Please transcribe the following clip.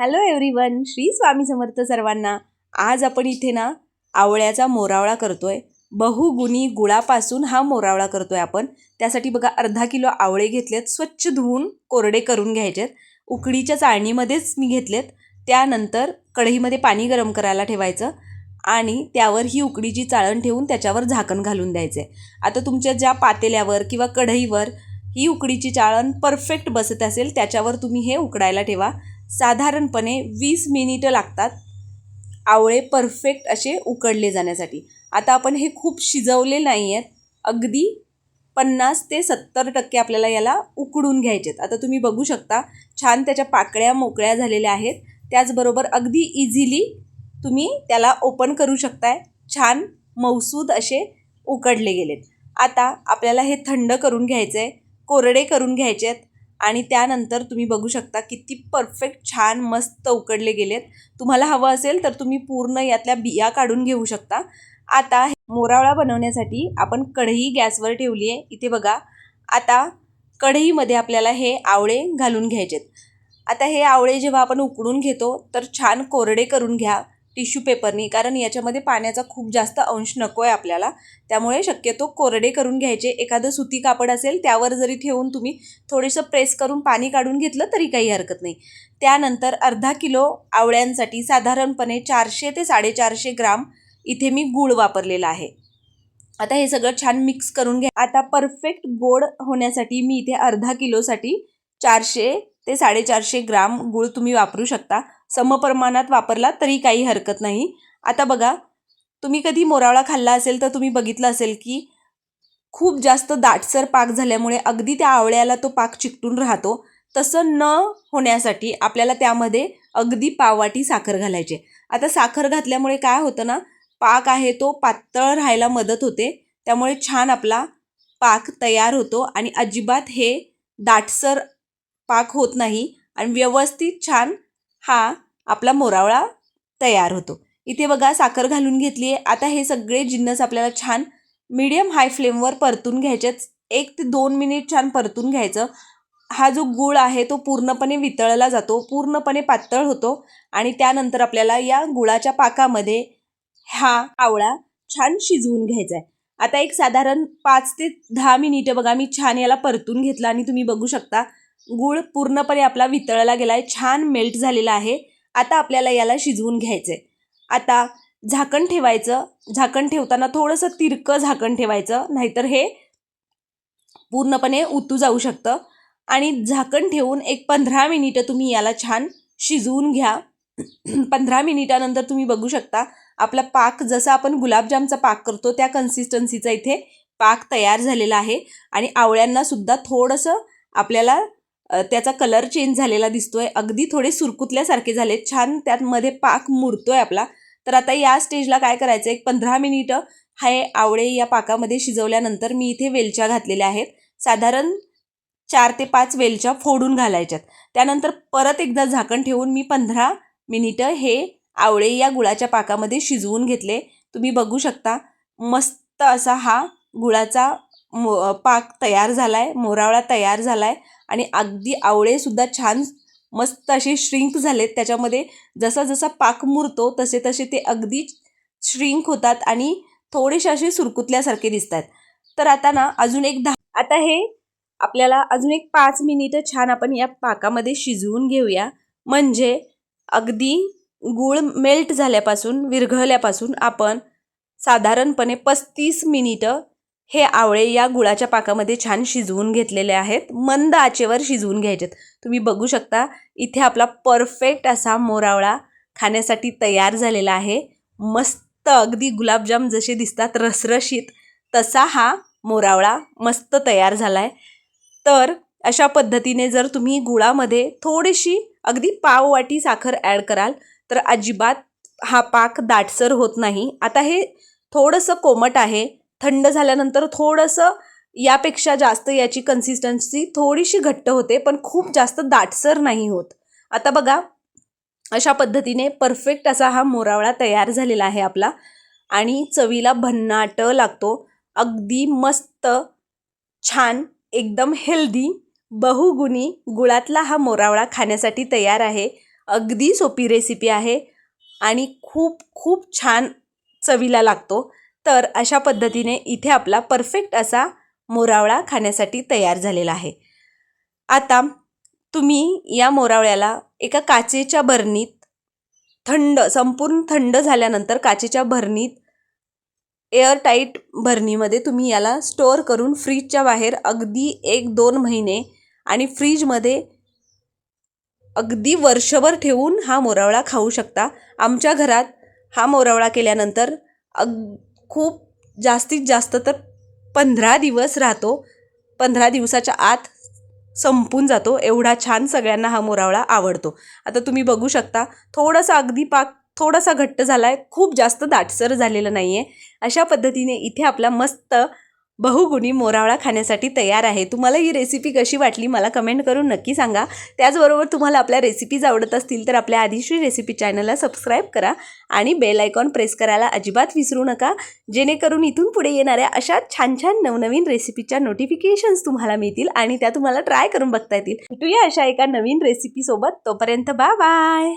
Hello everyone Shri Swami Samarth सर्वांना. आज आपण इथे ना आवळ्याचा मोरावळा करतोय. बहुगुणी गुळापासून हा मोरावळा करतोय आपण. त्यासाठी बघा अर्धा किलो आवळे घेतलेत. स्वच्छ धुवून कोरडे करून घ्यायचेत. उकडीच्या चाळणीमध्येच मी घेतलेत. त्यानंतर कढईमध्ये पाणी गरम करायला ठेवायचं आणि त्यावर ही उकडीची चाळण ठेवून त्याच्यावर झाकण घालून द्यायचे. आता तुमच्या ज्या पातेल्यावर किंवा कढईवर ही उकडीची चाळण परफेक्ट बसत असेल त्याच्यावर तुम्ही हे उकडायला ठेवा. साधारणपणे वीस मिनिटं लागतात आवळे परफेक्ट असे उकडले जाण्यासाठी. आता आपण हे खूप शिजवले नाही आहेत अगदी पन्नास ते सत्तर टक्के आपल्याला याला उकडून घ्यायचे आहेत आता तुम्ही बघू शकता छान त्याच्या पाकळ्या मोकळ्या झालेल्या आहेत. त्याचबरोबर अगदी इझिली तुम्ही त्याला ओपन करू शकताय. छान मौसूद असे उकडले गेलेत. आता आपल्याला हे थंड करून घ्यायचं आहे कोरडे करून घ्यायचे आहेत आणि त्यानंतर तुम्ही बघू शकता किती परफेक्ट छान मस्त उकडले गेलेत. तुम्हाला हवं असेल तर तुम्ही पूर्ण यातल्या बिया काढून घेऊ शकता. आता मोरावळा बनवण्यासाठी आपण कढई गॅसवर ठेवली आहे. इथे बघा आता कढईमध्ये आपल्याला हे आवळे घालून घ्यायचेत. आता हे आवळे जेव्हा आपण उकडून घेतो तर छान कोरडे करून घ्या. टिश्यू पेपरनी कारण याच्यामध्ये पाण्याचा खूप जास्त अंश नको आहे आपल्याला. त्यामुळे शक्यतो कोरडे करून घ्यायचे. एखादं सुती कापड असेल त्यावर जरी ठेवून तुम्ही थोडंसं प्रेस करून पाणी काढून घेतलं तरी काही हरकत नाही. त्यानंतर अर्धा किलो आवळ्यांसाठी साधारणपणे चारशे ते साडेचारशे ग्राम इथे मी गूळ वापरलेला आहे. आता हे सगळं छान मिक्स करून घ्या. आता परफेक्ट गोड होण्यासाठी मी इथे अर्धा किलोसाठी चारशे ते साडेचारशे ग्राम गूळ तुम्ही वापरू शकता. समप्रमाणात वापरला तरी काही हरकत नाही. आता बघा तुम्ही कधी मोरावळा खाल्ला असेल तर तुम्ही बघितलं असेल की खूप जास्त दाटसर पाक झाल्यामुळे अगदी त्या आवळ्याला तो पाक चिकटून राहतो. तसं न होण्यासाठी आपल्याला त्यामध्ये अगदी पाववाटी साखर घालायचे आता साखर घातल्यामुळे काय होतं ना पाक आहे तो पातळ राहायला मदत होते. त्यामुळे छान आपला पाक तयार होतो आणि अजिबात हे दाटसर पाक होत नाही आणि व्यवस्थित छान हा आपला मोरावळा तयार होतो. इथे बघा साखर घालून घेतली आहे. आता हे सगळे जिन्नस आपल्याला छान मीडियम हाय फ्लेमवर परतून घ्यायचेच एक ते दोन मिनिट छान परतून घ्यायचं. हा जो गूळ आहे तो पूर्णपणे वितळला जातो. पूर्णपणे पातळ होतो आणि त्यानंतर आपल्याला या गुळाच्या पाकामध्ये हा आवळा छान शिजवून घ्यायचा आहे. आता एक साधारण पाच ते दहा मिनिटं बघा मी छान याला परतून घेतलं आणि तुम्ही बघू शकता. गूळ पूर्णपणे आपला वितळला गेला आहे छान मेल्ट झालेला आहे. आता आपल्याला याला शिजवून घ्यायचं आहे आता झाकण ठेवायचं. झाकण ठेवताना थोडंसं तिरकं झाकण ठेवायचं नाहीतर हे पूर्णपणे उतू जाऊ शकतं. आणि झाकण ठेवून एक पंधरा मिनिटं तुम्ही याला छान शिजवून घ्या. पंधरा मिनिटानंतर तुम्ही बघू शकता आपला पाक जसा आपण गुलाबजामचा पाक करतो त्या कन्सिस्टन्सीचा इथे पाक तयार झालेला आहे. आणि आवळ्यांनासुद्धा थोडंसं आपल्याला त्याचा कलर चेंज झालेला दिसतोय. अगदी थोडे सुरकुतल्यासारखे झाले. छान त्यातमध्ये पाक मुरतोय आपला. तर आता या स्टेजला काय करायचं एक पंधरा मिनिटं हे आवळे या पाकामध्ये शिजवल्यानंतर मी इथे वेलच्या घातलेल्या आहेत. साधारण चार ते पाच वेलच्या फोडून घालायच्यात. त्यानंतर परत एकदा झाकण ठेवून मी पंधरा मिनिटं हे आवळे या गुळाच्या पाकामध्ये शिजवून घेतले. तुम्ही बघू शकता मस्त असा हा गुळाचा मो पाक तयार झाला आहे मोरावळा तयार झाला आहे आणि अगदी आवळेसुद्धा छान मस्त असे श्रिंक झालेत. त्याच्यामध्ये जसा जसा पाक मुरतो तसे तसे ते अगदी श्रिंक होतात आणि थोडेसे असे सुरकुतल्यासारखे दिसत आहेत तर आता ना अजून एक दहा आता हे आपल्याला अजून एक पाच मिनिटं छान आपण या पाकामध्ये शिजवून घेऊया. म्हणजे अगदी गूळ मेल्ट झाल्यापासून विरघळल्यापासून आपण साधारणपणे पस्तीस मिनिटं हे आवळे या गुळाच्या पाकामध्ये छान शिजवून घेतलेले आहेत. मंद आचेवर शिजवून घ्यायचेत. तुम्ही बघू शकता इथे आपला परफेक्ट असा मोरावळा खाण्यासाठी तयार झालेला आहे. मस्त अगदी गुलाबजाम जसे दिसतात रसरशीत तसा हा मोरावळा मस्त तयार झाला आहे तर अशा पद्धतीने जर तुम्ही गुळामध्ये थोडीशी अगदी पाववाटी साखर ॲड कराल तर अजिबात हा पाक दाटसर होत नाही. आता हे थोडंसं कोमट आहे थंड झाल्यानंतर थोडंसं यापेक्षा जास्त याची कन्सिस्टन्सी थोडीशी घट्ट होते पण खूप जास्त दाटसर नाही होत. आता बघा अशा पद्धतीने परफेक्ट असा हा मोरावळा तयार झालेला आहे आपला. आणि चवीला भन्नाट लागतो. अगदी मस्त छान एकदम हेल्दी बहुगुणी गुळातला हा मोरावळा खाण्यासाठी तयार आहे. अगदी सोपी रेसिपी आहे. आणि खूप खूप छान चवीला लागतो. तर अशा पद्धतीने इथे आपला परफेक्ट असा मोरावळा खाण्यासाठी तयार झालेला आहे. आता तुम्ही या मोरावळ्याला एका काचेच्या भरणीत थंड संपूर्ण थंड झाल्यानंतर काचेच्या भरणीत एअरटाईट भरणीमध्ये तुम्ही याला स्टोअर करून फ्रीजच्या बाहेर अगदी एक दोन महिने आणि फ्रीजमध्ये अगदी वर्षभर ठेवून हा मोरावळा खाऊ शकता. आमच्या घरात हा मोरावळा केल्यानंतर अग खूप जास्तीत जास्त तर पंधरा दिवस राहतो. पंधरा दिवसाच्या आत संपून जातो. एवढा छान सगळ्यांना हा मोरावळा आवडतो. आता तुम्ही बघू शकता थोडासा अगदी पाक थोडासा घट्ट झाला आहे खूप जास्त दाटसर झालेलं नाही आहे अशा पद्धतीने इथे आपला मस्त बहुगुणी मोरावळा खाण्यासाठी तयार आहे. तुम्हाला ही रेसिपी कशी वाटली मला कमेंट करून नक्की सांगा. त्याचबरोबर तुम्हाला आपल्या रेसिपीज आवडत असतील तर आपल्या आदिश्री रेसिपी चॅनलला सबस्क्राईब करा आणि बेल आयकॉन प्रेस करायला अजिबात विसरू नका. जेणेकरून इथून पुढे येणाऱ्या अशा छान छान नवनवीन रेसिपीच्या नोटिफिकेशन्स तुम्हाला मिळतील आणि त्या तुम्हाला ट्राय करून बघता येतील. भेटूया अशा एका नवीन रेसिपीसोबत तोपर्यंत बाय बाय